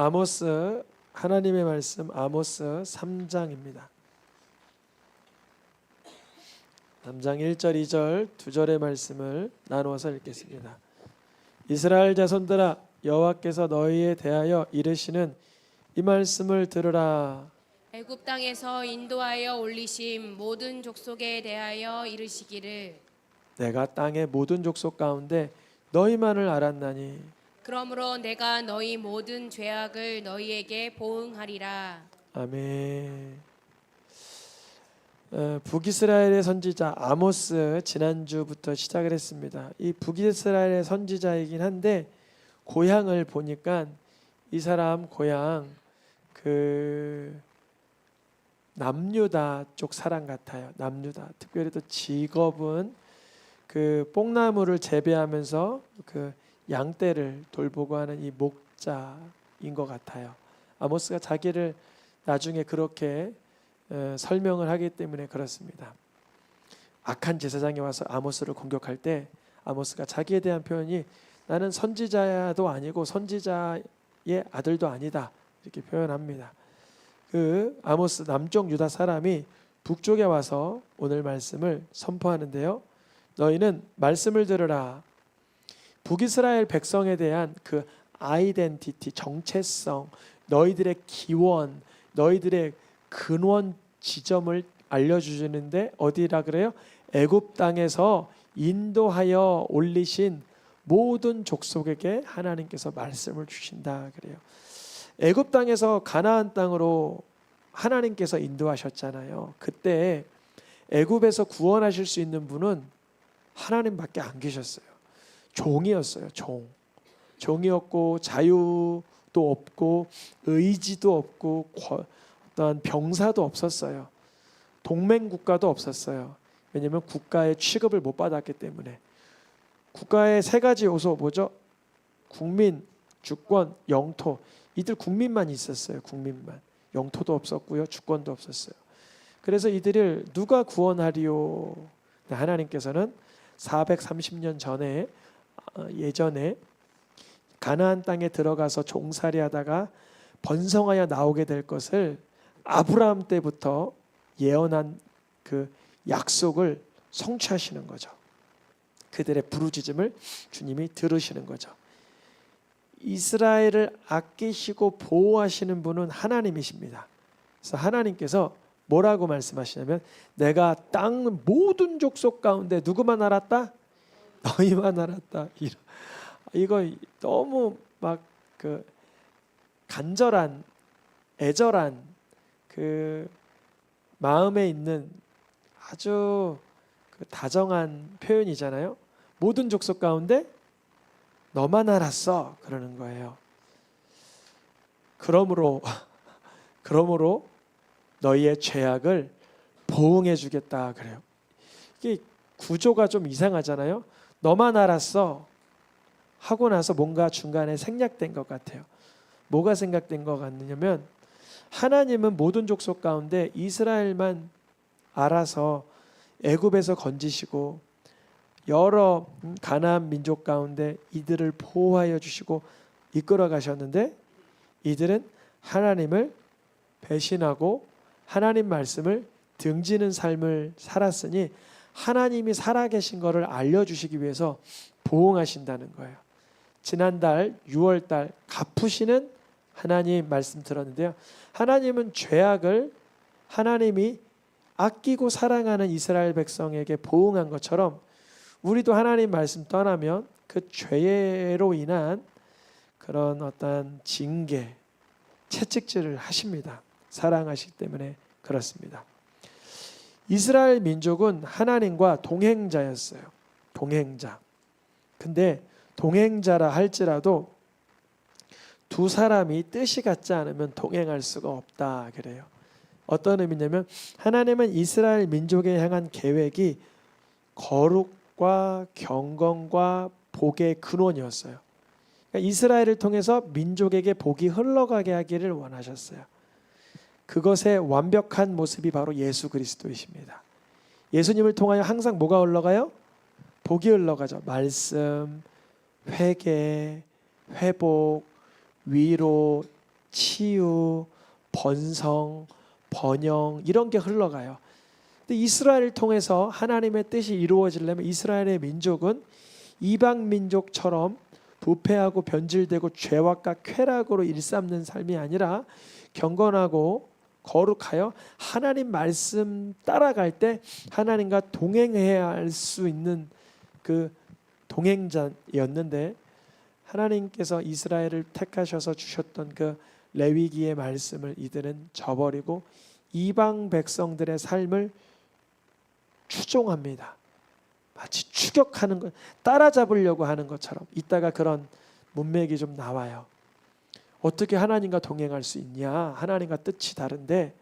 아모스 하나님의 말씀 아모스 3장입니다. 3장 1절 2절 두 절의 말씀을 나누어서 읽겠습니다. 이스라엘 자손들아 여호와께서 너희에 대하여 이르시는 이 말씀을 들으라. 애굽 땅에서 인도하여 올리심 모든 족속에 대하여 이르시기를 내가 땅의 모든 족속 가운데 너희만을 알았나니 그러므로 내가 너희 모든 죄악을 너희에게 보응하리라 아멘. 어, 북이스라엘의 선지자 아모스 지난주부터 시작을 했습니다. 이 북이스라엘의 선지자이긴 한데 고향을 보니까 이 사람 고향 그 남유다 쪽 사람 같아요. 남유다. 특별히 또 직업은 그 뽕나무를 재배하면서 그 양떼를 돌보고 하는 이 목자인 것 같아요. 아모스가 자기를 나중에 그렇게 어, 설명을 하기 때문에 그렇습니다. 악한 제사장이 와서 아모스를 공격할 때 아모스가 자기에 대한 표현이 나는 선지자도 아니고 선지자의 아들도 아니다 이렇게 표현합니다. 그 아모스 남쪽 유다 사람이 북쪽에 와서 오늘 말씀을 선포하는데요. 너희는 말씀을 들으라. 북이스라엘 백성에 대한 그 아이덴티티 정체성, 너희들의 기원, 너희들의 근원 지점을 알려주시는데 어디라 그래요? 애굽 땅에서 인도하여 올리신 모든 족속에게 하나님께서 말씀을 주신다 그래요. 애굽 땅에서 가나안 땅으로 하나님께서 인도하셨잖아요. 그때 애굽에서 구원하실 수 있는 분은 하나님밖에 안 계셨어요. 종이었어요. 종. 종이었고 자유도 없고 의지도 없고 권- 어떠한 병사도 없었어요. 동맹 국가도 없었어요. 왜냐하면 국가의 취급을 못 받았기 때문에 국가의 세 가지 요소 뭐죠? 국민, 주권, 영토. 이들 국민만 있었어요. 국민만. 영토도 없었고요. 주권도 없었어요. 그래서 이들을 누가 구원하리요? 네, 하나님께서는 430년 전에 어, 예전에 가나안 땅에 들어가서 종살이하다가 번성하여 나오게 될 것을 아브라함 때부터 예언한 그 약속을 성취하시는 거죠. 그들의 부르짖음을 주님이 들으시는 거죠. 이스라엘을 아끼시고 보호하시는 분은 하나님이십니다. 그래서 하나님께서 뭐라고 말씀하시냐면 내가 땅 모든 족속 가운데 누구만 알았다? 너희만 알았다. 이런 이거 너무 막 그 간절한 애절한 그 마음에 있는 아주 그 다정한 표현이잖아요. 모든 족속 가운데 너만 알았어 그러는 거예요. 그러므로 그러므로 너희의 죄악을 보응해 주겠다 그래요. 이게 구조가 좀 이상하잖아요. 너만 알았어 하고 나서 뭔가 중간에 생략된 것 같아요. 뭐가 생략된 것 같느냐면 하나님은 모든 족속 가운데 이스라엘만 알아서 애굽에서 건지시고 여러 가나안 민족 가운데 이들을 보호하여 주시고 이끌어 가셨는데 이들은 하나님을 배신하고 하나님 말씀을 등지는 삶을 살았으니 하나님이 살아계신 것을 알려주시기 위해서 보응하신다는 거예요. 지난달 6월달 갚으시는 하나님 말씀 들었는데요. 하나님은 죄악을 하나님이 아끼고 사랑하는 이스라엘 백성에게 보응한 것처럼 우리도 하나님 말씀 떠나면 그 죄로 인한 그런 어떤 징계, 채찍질을 하십니다. 사랑하시기 때문에 그렇습니다. 이스라엘 민족은 하나님과 동행자였어요. 동행자. 근데 동행자라 할지라도 두 사람이 뜻이 같지 않으면 동행할 수가 없다 그래요. 어떤 의미냐면 하나님은 이스라엘 민족에 향한 계획이 거룩과 경건과 복의 근원이었어요. 그러니까 이스라엘을 통해서 민족에게 복이 흘러가게 하기를 원하셨어요. 그것의 완벽한 모습이 바로 예수 그리스도이십니다. 예수님을 통하여 항상 뭐가 흘러가요? 복이 흘러가죠. 말씀, 회개, 회복, 위로, 치유, 번성, 번영 이런 게 흘러가요. 근데 이스라엘을 통해서 하나님의 뜻이 이루어지려면 이스라엘의 민족은 이방 민족처럼 부패하고 변질되고 죄악과 쾌락으로 일삼는 삶이 아니라 경건하고 거룩하여 하나님 말씀 따라갈 때 하나님과 동행해야 할 수 있는 그 동행자였는데 하나님께서 이스라엘을 택하셔서 주셨던 그 레위기의 말씀을 이들은 저버리고 이방 백성들의 삶을 추종합니다. 마치 추격하는 것, 따라잡으려고 하는 것처럼 이따가 그런 문맥이 좀 나와요. 어떻게 하나님과 동행할 수 있냐? 하나님과 뜻이 다른데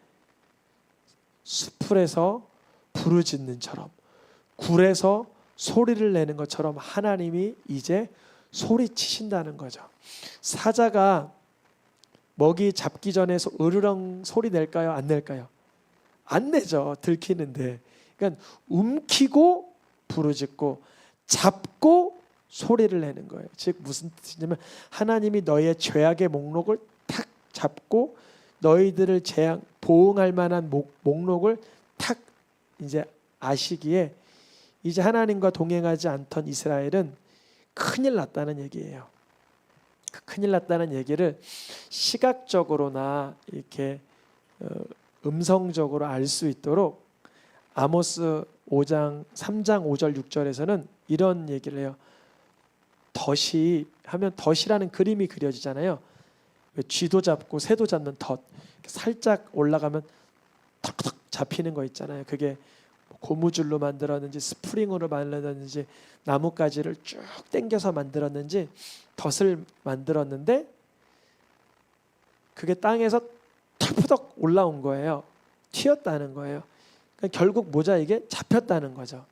수풀에서 부르짖는 처럼 굴에서 소리를 내는 것처럼 하나님이 이제 소리치신다는 거죠. 사자가 먹이 잡기 전에 소- 으르렁 소리 낼까요? 안 낼까요? 안 내죠. 들키는데. 그러니까 움키고 부르짖고 잡고 소리를 내는 거예요. 즉 무슨 뜻이냐면 하나님이 너의 죄악의 목록을 탁 잡고 너희들을 재앙 보응할 만한 목, 목록을 탁 이제 아시기에 이제 하나님과 동행하지 않던 이스라엘은 큰일 났다는 얘기예요. 그 큰일 났다는 얘기를 시각적으로나 이렇게 어, 음성적으로 알 수 있도록 아모스 5장 3장 5절 6절에서는 이런 얘기를 해요. 덫이 하면 덫이라는 그림이 그려지잖아요. 왜 쥐도 잡고 새도 잡는 덫 살짝 올라가면 턱턱 잡히는 거 있잖아요. 그게 고무줄로 만들었는지 스프링으로 만들었는지 나뭇가지를 쭉 당겨서 만들었는지 덫을 만들었는데 그게 땅에서 털푸덕 올라온 거예요. 튀었다는 거예요. 그러니까 결국 모자 이게 잡혔다는 거죠.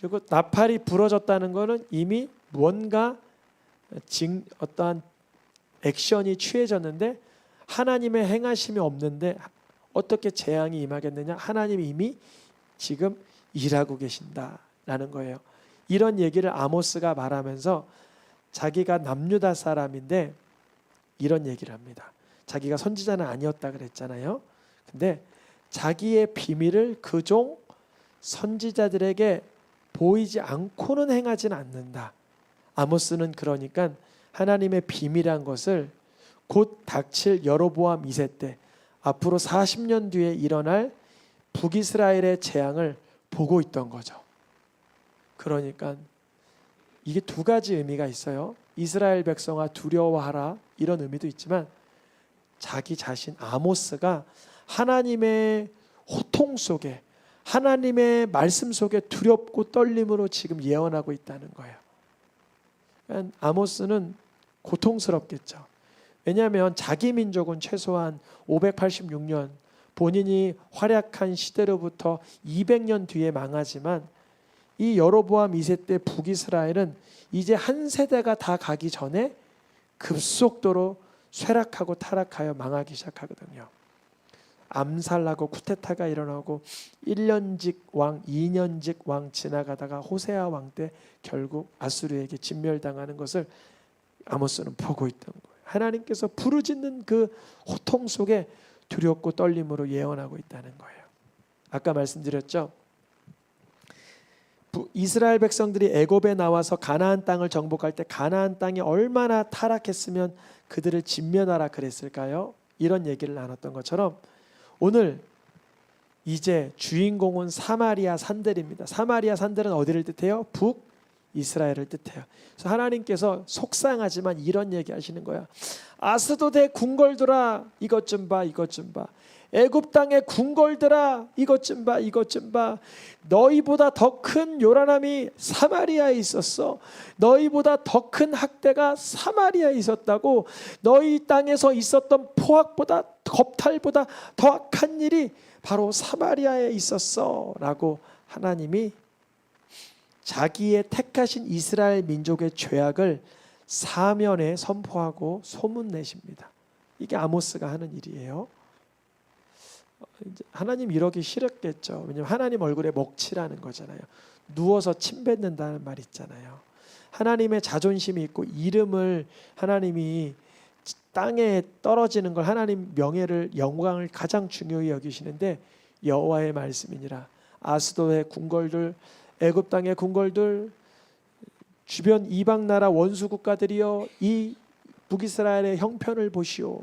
그리고 나팔이 부러졌다는 거는 이미 뭔가 징 어떠한 액션이 취해졌는데 하나님의 행하심이 없는데 어떻게 재앙이 임하겠느냐? 하나님이 이미 지금 일하고 계신다라는 거예요. 이런 얘기를 아모스가 말하면서 자기가 남유다 사람인데 이런 얘기를 합니다. 자기가 선지자는 아니었다 그랬잖아요. 근데 자기의 비밀을 그 종 선지자들에게 보이지 않고는 행하지는 않는다. 아모스는 그러니까 하나님의 비밀한 것을 곧 닥칠 여로보암 2세 때 앞으로 40년 뒤에 일어날 북이스라엘의 재앙을 보고 있던 거죠. 그러니까 이게 두 가지 의미가 있어요. 이스라엘 백성아 두려워하라 이런 의미도 있지만 자기 자신 아모스가 하나님의 호통 속에 하나님의 말씀 속에 두렵고 떨림으로 지금 예언하고 있다는 거예요. 아모스는 고통스럽겠죠. 왜냐하면 자기 민족은 최소한 586년 본인이 활약한 시대로부터 200년 뒤에 망하지만 이 여로보암 2세 때 북이스라엘은 이제 한 세대가 다 가기 전에 급속도로 쇠락하고 타락하여 망하기 시작하거든요. 암살하고 쿠데타가 일어나고 1년직 왕, 2년직 왕 지나가다가 호세아 왕 때 결국 아수르에게 진멸당하는 것을 아모스는 보고 있던 거예요. 하나님께서 부르짖는 그 호통 속에 두렵고 떨림으로 예언하고 있다는 거예요. 아까 말씀드렸죠. 부- 이스라엘 백성들이 애굽에 나와서 가나안 땅을 정복할 때 가나안 땅이 얼마나 타락했으면 그들을 진멸하라 그랬을까요? 이런 얘기를 나눴던 것처럼 오늘 이제 주인공은 사마리아 산들입니다. 사마리아 산들은 어디를 뜻해요? 북 이스라엘을 뜻해요. 그래서 하나님께서 속상하지만 이런 얘기 하시는 거야. 아스도대 궁궐들아 이것 좀 봐, 이것 좀 봐. 애굽 땅의 궁궐들아 이것 좀 봐, 이것 좀 봐. 너희보다 더 큰 요란함이 사마리아에 있었어. 너희보다 더 큰 학대가 사마리아에 있었다고. 너희 땅에서 있었던 포악보다 겁탈보다 더 악한 일이 바로 사마리아에 있었어라고 하나님이 자기의 택하신 이스라엘 민족의 죄악을 사면에 선포하고 소문 내십니다. 이게 아모스가 하는 일이에요. 하나님 이러기 싫었겠죠. 왜냐하면 하나님 얼굴에 먹칠하는 거잖아요. 누워서 침 뱉는다는 말 있잖아요. 하나님의 자존심이 있고 이름을 하나님이 땅에 떨어지는 걸 하나님 명예를 영광을 가장 중요히 여기시는데 여호와의 말씀이니라 아스도의 궁궐들 애굽 땅의 궁궐들 주변 이방 나라 원수 국가들이여 이 북이스라엘의 형편을 보시오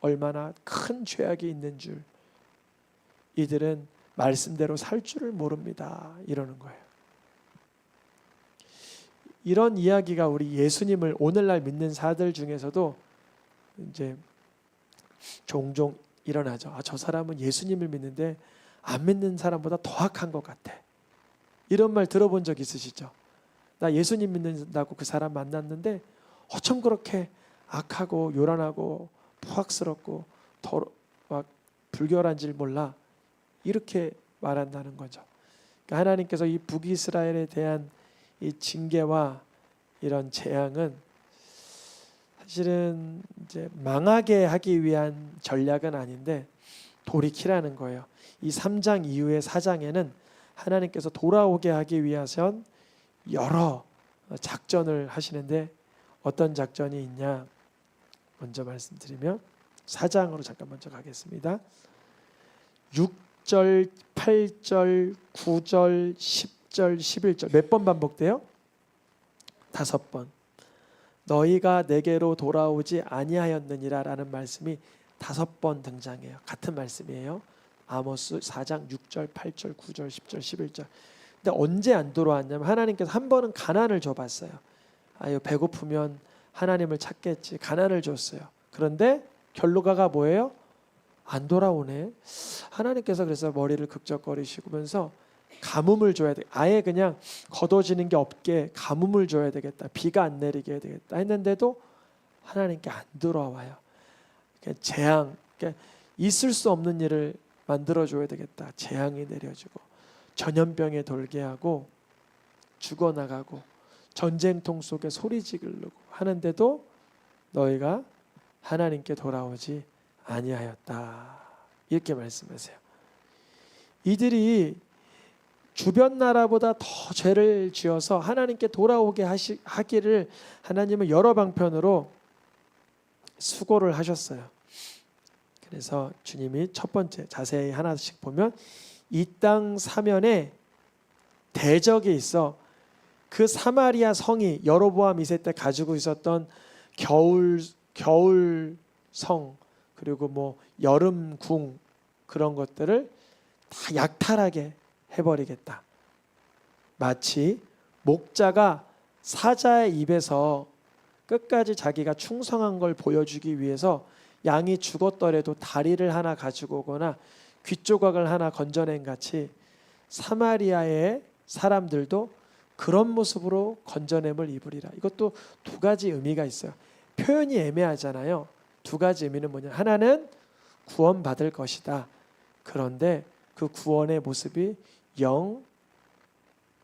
얼마나 큰 죄악이 있는 줄 이들은 말씀대로 살 줄을 모릅니다 이러는 거예요. 이런 이야기가 우리 예수님을 오늘날 믿는 사들 중에서도 이제 종종 일어나죠. 아, 저 사람은 예수님을 믿는데 안 믿는 사람보다 더 악한 것 같아. 이런 말 들어본 적 있으시죠? 나 예수님 믿는다고 그 사람 만났는데 어쩜 그렇게 악하고 요란하고 포악스럽고 더러 막 불결한지를 몰라 이렇게 말한다는 거죠. 그러니까 하나님께서 이 북이스라엘에 대한 이 징계와 이런 재앙은 사실은 이제 망하게 하기 위한 전략은 아닌데 돌이키라는 거예요. 이 3장 이후의 4장에는 하나님께서 돌아오게 하기 위해선 여러 작전을 하시는데 어떤 작전이 있냐 먼저 말씀드리면 4장으로 잠깐 먼저 가겠습니다. 6 절, 8절, 9절, 10절, 11절 몇 번 반복돼요? 다섯 번. 너희가 내게로 돌아오지 아니하였느니라라는 말씀이 다섯 번 등장해요. 같은 말씀이에요. 아모스 4장 6절, 8절, 9절, 10절, 11절. 근데 언제 안 돌아왔냐면 하나님께서 한 번은 가난을 줘봤어요. 아유 배고프면 하나님을 찾겠지. 가난을 줬어요. 그런데 결론가가 뭐예요? 안 돌아오네. 하나님께서 그래서 머리를 극적거리시면서 가뭄을 줘야 돼. 아예 그냥 걷어지는 게 없게 가뭄을 줘야 되겠다. 비가 안 내리게 해야 되겠다. 했는데도 하나님께 안 돌아와요. 그러니까 재앙, 그러니까 있을 수 없는 일을 만들어 줘야 되겠다. 재앙이 내려지고 전염병에 돌게 하고 죽어 나가고 전쟁통 속에 소리 지르고 하는데도 너희가 하나님께 돌아오지 아니하였다. 이렇게 말씀하세요. 이들이 주변 나라보다 더 죄를 지어서 하나님께 돌아오게 하시, 하기를 하나님은 여러 방편으로 수고를 하셨어요. 그래서 주님이 첫 번째 자세히 하나씩 보면 이 땅 사면에 대적이 있어 그 사마리아 성이 여로보암 이세 때 가지고 있었던 겨울 겨울 성 그리고 뭐 여름 궁 그런 것들을 다 약탈하게 해버리겠다. 마치 목자가 사자의 입에서 끝까지 자기가 충성한 걸 보여주기 위해서 양이 죽었더라도 다리를 하나 가지고 오거나 귀 조각을 하나 건져낸 같이 사마리아의 사람들도 그런 모습으로 건져냄을 입으리라. 이것도 두 가지 의미가 있어요. 표현이 애매하잖아요. 두 가지 의미는 뭐냐? 하나는 구원받을 것이다. 그런데 그 구원의 모습이 영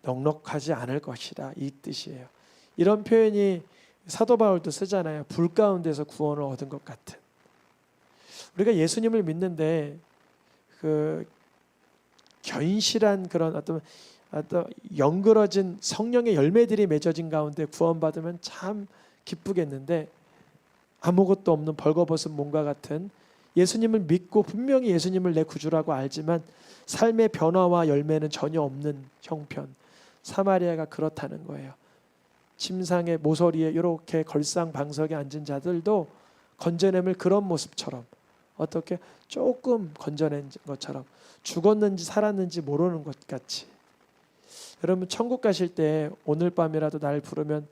넉넉하지 않을 것이다. 이 뜻이에요. 이런 표현이 사도 바울도 쓰잖아요. 불 가운데서 구원을 얻은 것 같은. 우리가 예수님을 믿는데 그 견실한 그런 어떤 어떤 영그러진 성령의 열매들이 맺어진 가운데 구원받으면 참 기쁘겠는데 아무것도 없는 벌거벗은 몸과 같은 예수님을 믿고 분명히 예수님을 내 구주라고 알지만 삶의 변화와 열매는 전혀 없는 형편. 사마리아가 그렇다는 거예요. 침상의 모서리에 이렇게 걸상 방석에 앉은 자들도 건져냄을 그런 모습처럼 어떻게 조금 건져낸 것처럼 죽었는지 살았는지 모르는 것 같이 여러분 천국 가실 때 오늘 밤이라도 날 부르면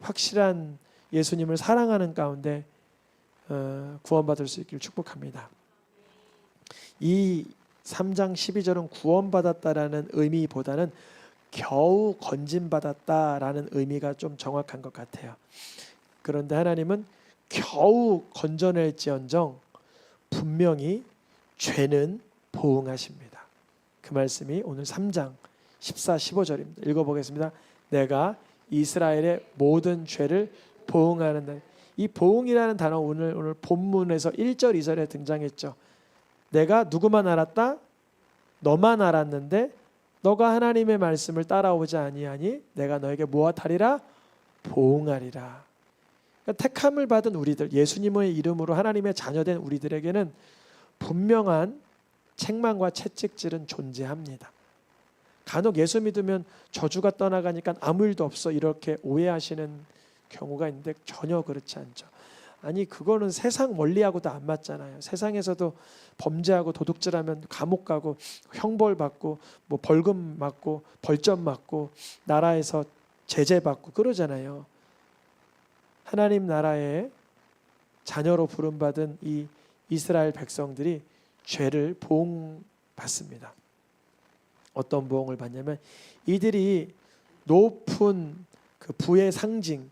확실한 예수님을 사랑하는 가운데 어, 구원받을 수 있기를 축복합니다. 이 3장 12절은 구원받았다라는 의미보다는 겨우 건진받았다라는 의미가 좀 정확한 것 같아요. 그런데 하나님은 겨우 건져낼지언정 분명히 죄는 보응하십니다. 그 말씀이 오늘 3장 14, 15절입니다. 읽어보겠습니다. 내가 이스라엘의 모든 죄를 보응하는 날. 이 보응이라는 단어 오늘 오늘 본문에서 1절, 2절에 등장했죠. 내가 누구만 알았다? 너만 알았는데 너가 하나님의 말씀을 따라오지 아니하니 내가 너에게 무엇하리라? 보응하리라. 그러니까 택함을 받은 우리들, 예수님의 이름으로 하나님의 자녀된 우리들에게는 분명한 책망과 채찍질은 존재합니다. 간혹 예수 믿으면 저주가 떠나가니까 아무 일도 없어 이렇게 오해하시는 경우가 있는데 전혀 그렇지 않죠. 아니 그거는 세상 원리하고도 안 맞잖아요. 세상에서도 범죄하고 도둑질하면 감옥 가고 형벌 받고 뭐 벌금 맞고 벌점 맞고 나라에서 제재 받고 그러잖아요. 하나님 나라의 자녀로 부름받은 이 이스라엘 백성들이 죄를 보응받습니다. 어떤 보응을 받냐면 이들이 높은 그 부의 상징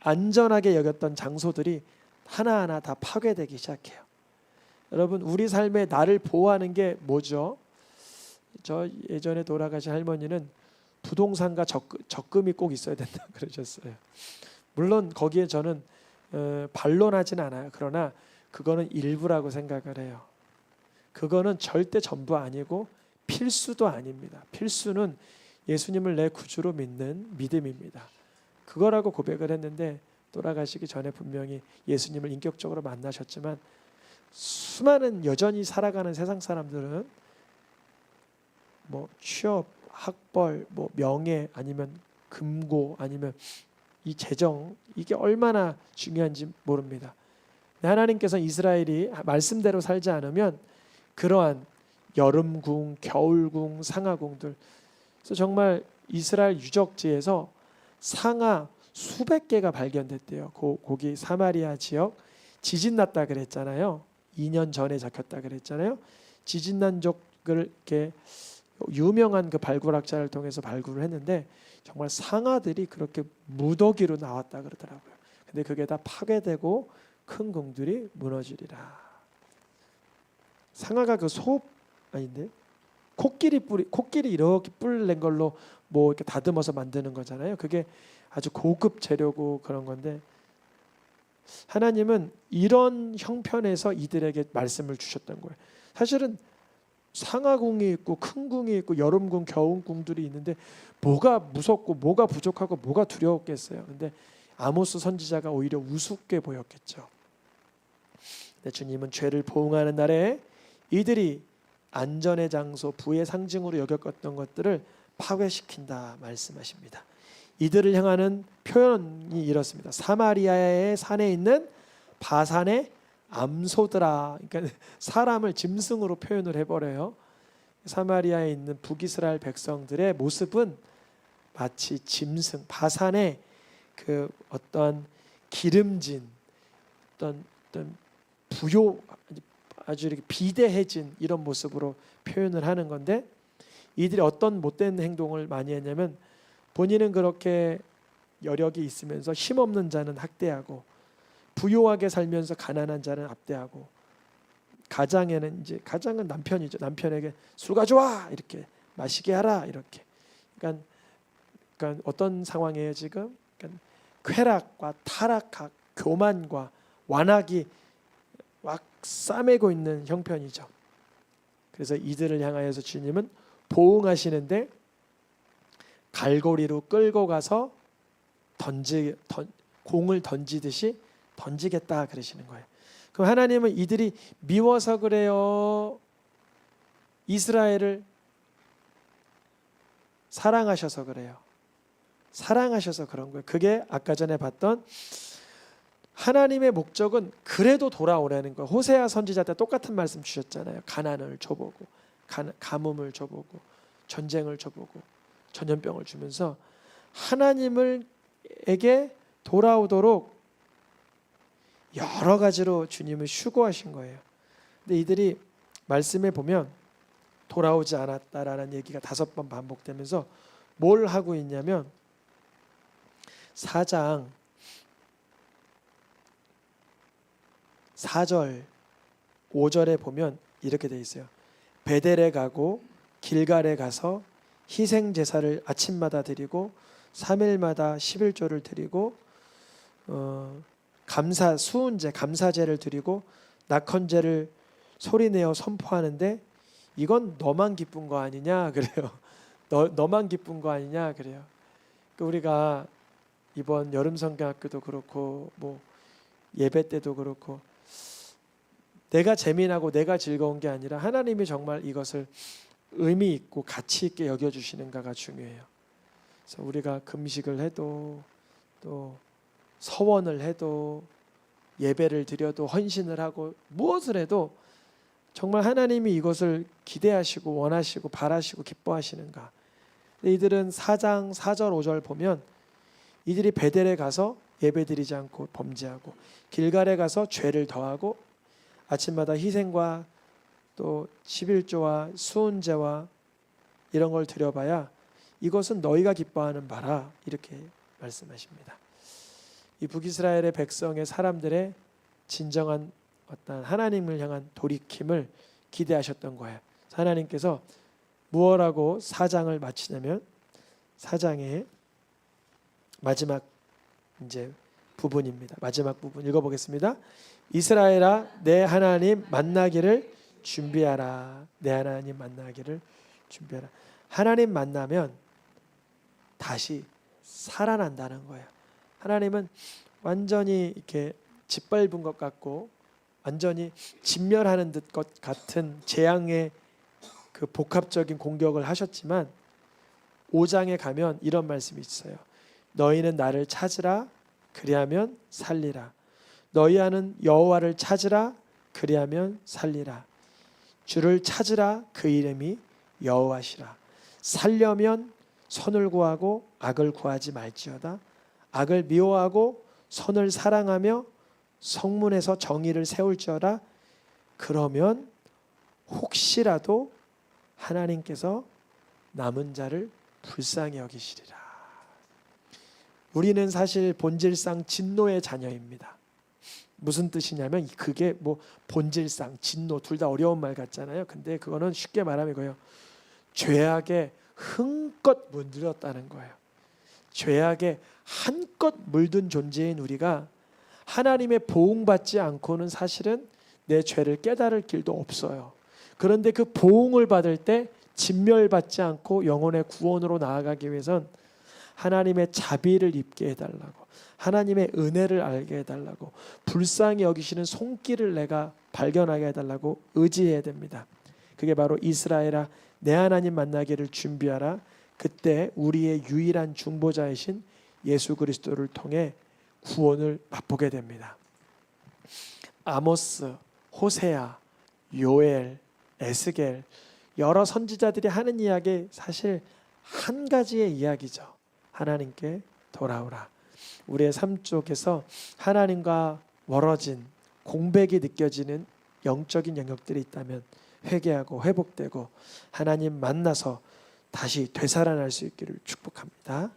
안전하게 여겼던 장소들이 하나하나 다 파괴되기 시작해요. 여러분 우리 삶에 나를 보호하는 게 뭐죠? 저 예전에 돌아가신 할머니는 부동산과 적금, 적금이 꼭 있어야 된다 그러셨어요. 물론 거기에 저는 어, 반론하진 않아요. 그러나 그거는 일부라고 생각을 해요. 그거는 절대 전부 아니고 필수도 아닙니다. 필수는 예수님을 내 구주로 믿는 믿음입니다. 그거라고 고백을 했는데 돌아가시기 전에 분명히 예수님을 인격적으로 만나셨지만 수많은 여전히 살아가는 세상 사람들은 뭐 취업, 학벌, 뭐 명예 아니면 금고 아니면 이 재정 이게 얼마나 중요한지 모릅니다. 하나님께서 이스라엘이 말씀대로 살지 않으면 그러한 여름궁, 겨울궁, 상하궁들 그래서 정말 이스라엘 유적지에서 상하 수백 개가 발견됐대요. 고, 거기 사마리아 지역 지진 났다 그랬잖아요. 2년 전에 잡혔다 그랬잖아요. 지진 난 적을 이렇게 유명한 그 발굴학자를 통해서 발굴을 했는데 정말 상아들이 그렇게 무더기로 나왔다 그러더라고요. 근데 그게 다 파괴되고 큰 궁들이 무너지리라. 상아가 그 소 아닌데 코끼리 뿌리 코끼리 이렇게 뿔 낸 걸로 뭐 이렇게 다듬어서 만드는 거잖아요. 그게 아주 고급 재료고 그런 건데 하나님은 이런 형편에서 이들에게 말씀을 주셨던 거예요. 사실은 상하궁이 있고 큰 궁이 있고 여름궁, 겨울궁들이 있는데 뭐가 무섭고 뭐가 부족하고 뭐가 두려웠겠어요. 근데 아모스 선지자가 오히려 우습게 보였겠죠. 주님은 죄를 보응하는 날에 이들이 안전의 장소, 부의 상징으로 여겼던 것들을 파괴시킨다 말씀하십니다. 이들을 향하는 표현이 이렇습니다. 사마리아의 산에 있는 바산의 암소들아. 그러니까 사람을 짐승으로 표현을 해버려요. 사마리아에 있는 북이스라엘 백성들의 모습은 마치 짐승, 바산의 그 어떤 기름진 어떤 어떤 부요 아주 이렇게 비대해진 이런 모습으로 표현을 하는 건데 이들이 어떤 못된 행동을 많이 했냐면 본인은 그렇게 여력이 있으면서 힘없는 자는 학대하고 부요하게 살면서 가난한 자는 압대하고 가장에는 이제 가장은 남편이죠. 남편에게 술 가져와 이렇게 마시게 하라 이렇게. 그러니까, 그러니까 어떤 상황이에요 지금? 그러니까 쾌락과 타락과 교만과 완악이 막 싸매고 있는 형편이죠. 그래서 이들을 향하여서 주님은 보응하시는데 갈고리로 끌고 가서 던지 던, 공을 던지듯이 던지겠다 그러시는 거예요. 그럼 하나님은 이들이 미워서 그래요. 이스라엘을 사랑하셔서 그래요. 사랑하셔서 그런 거예요. 그게 아까 전에 봤던 하나님의 목적은 그래도 돌아오라는 거예요. 호세아 선지자 때 똑같은 말씀 주셨잖아요. 가난을 줘보고 가, 가뭄을 줘보고 전쟁을 줘보고 전염병을 주면서 하나님을 에게 돌아오도록 여러 가지로 주님을 휴고하신 거예요. 근데 이들이 말씀에 보면 돌아오지 않았다라는 얘기가 다섯 번 반복되면서 뭘 하고 있냐면 사장 4절 5절에 보면 이렇게 돼 있어요. 베델에 가고 길갈에 가서 희생 제사를 아침마다 드리고 3일마다 11조를 드리고 어, 감사 수은제 감사제를 드리고 낙헌제를 소리내어 선포하는데 이건 너만 기쁜 거 아니냐 그래요. 너 너만 기쁜 거 아니냐 그래요. 그 우리가 이번 여름 성경학교도 그렇고 뭐 예배 때도 그렇고 내가 재미나고 내가 즐거운 게 아니라 하나님이 정말 이것을 의미 있고 가치 있게 여겨 주시는가가 중요해요. 그래서 우리가 금식을 해도 또 서원을 해도 예배를 드려도 헌신을 하고 무엇을 해도 정말 하나님이 이것을 기대하시고 원하시고 바라시고 기뻐하시는가? 이들은 4장 4절 5절 보면 이들이 베델에 가서 예배드리지 않고 범죄하고 길갈에 가서 죄를 더하고 아침마다 희생과 또 11조와 수은제와 이런 걸 드려봐야 이것은 너희가 기뻐하는 바라 이렇게 말씀하십니다. 이 북이스라엘의 백성의 사람들의 진정한 어떤 하나님을 향한 돌이킴을 기대하셨던 거예요. 하나님께서 무엇라고 사장을 마치냐면 사장의 마지막 이제 부분입니다. 마지막 부분 읽어보겠습니다. 이스라엘아 내 하나님 만나기를 준비하라. 내 하나님 만나기를 준비하라. 하나님 만나면 다시 살아난다는 거예요. 하나님은 완전히 이렇게 짓밟은 것 같고 완전히 진멸하는 듯 것 같은 재앙의 그 복합적인 공격을 하셨지만 5장에 가면 이런 말씀이 있어요. 너희는 나를 찾으라 그리하면 살리라. 너희 하는 여호와를 찾으라 그리하면 살리라. 주를 찾으라 그 이름이 여호와시라. 살려면 선을 구하고 악을 구하지 말지어다. 악을 미워하고 선을 사랑하며 성문에서 정의를 세울지어다. 그러면 혹시라도 하나님께서 남은 자를 불쌍히 여기시리라. 우리는 사실 본질상 진노의 자녀입니다. 무슨 뜻이냐면 그게 뭐 본질상 진노 둘 다 어려운 말 같잖아요. 근데 그거는 쉽게 말하면 이거예요. 죄악에 흥껏 물들었다는 거예요. 죄악에 한껏 물든 존재인 우리가 하나님의 보응받지 않고는 사실은 내 죄를 깨달을 길도 없어요. 그런데 그 보응을 받을 때 진멸받지 않고 영혼의 구원으로 나아가기 위해선 하나님의 자비를 입게 해달라고 하나님의 은혜를 알게 해달라고 불쌍히 여기시는 손길을 내가 발견하게 해달라고 의지해야 됩니다. 그게 바로 이스라엘아 내 하나님 만나기를 준비하라. 그때 우리의 유일한 중보자이신 예수 그리스도를 통해 구원을 맛보게 됩니다. 아모스, 호세아, 요엘, 에스겔 여러 선지자들이 하는 이야기 사실 한 가지의 이야기죠. 하나님께 돌아오라. 우리의 삶 속에서 하나님과 멀어진 공백이 느껴지는 영적인 영역들이 있다면 회개하고 회복되고 하나님 만나서 다시 되살아날 수 있기를 축복합니다.